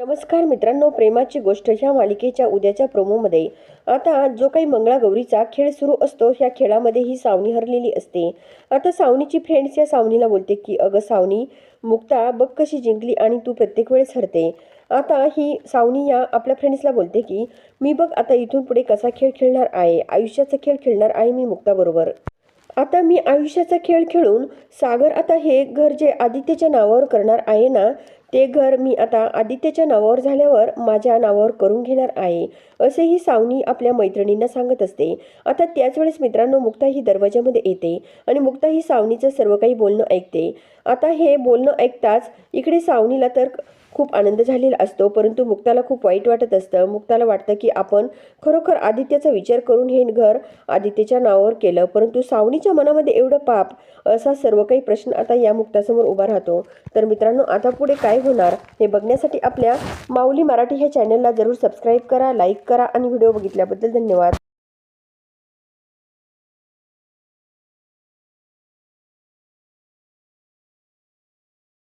नमस्कार मित्रांनो प्रेमाची गोष्ट ह्या मालिकेच्या उद्याच्या प्रोमोमध्ये. आता जो काही मंगळागौरीचा खेळ सुरू असतो ह्या खेळामध्ये ही सावनी हरलेली असते. आता सावनीची फ्रेंड्स या सावनीला बोलते की अगं सावनी मुक्ता बघ कशी जिंकली आणि तू प्रत्येक वेळेस हरते. आता ही सावनी या आपल्या फ्रेंड्सला बोलते की मी बघ आता इथून पुढे कसा खेळ खेळणार आहे आयुष्याचा खेळ खेळणार आहे मी मुक्ताबरोबर. आता मी आयुष्याचा खेळ खेळून सागर आता हे घर जे आदित्यच्या नावावर करणार आहे ना ते घर मी आता आदित्यच्या नावावर झाल्यावर माझ्या नावावर करून घेणार आहे असेही सावनी आपल्या मैत्रिणींना सांगत असते. आता त्याच वेळेस मित्रांनो मुक्ता ही दरवाजामध्ये येते आणि मुक्ता ही सावनीचं सर्व काही बोलणं ऐकते. आता हे बोलणं ऐकताच इकडे सावनीला तर खूप आनंद झालेला असतो परंतु मुक्ताला खूप वाईट वाटत असतं. मुक्ताला वाटतं की आपण खरोखर आदित्याचा विचार करून हे घर आदित्यच्या नावावर केलं. परंतु सावणीच्या मनामध्ये एवढं पाप असा सर्व काही प्रश्न आता या मुक्तासमोर उभा राहतो. तर मित्रांनो आता पुढे काय होणार हे बघण्यासाठी आपल्या माऊली मराठी ह्या चॅनलला जरूर सबस्क्राईब करा लाईक करा आणि व्हिडिओ बघितल्याबद्दल धन्यवाद.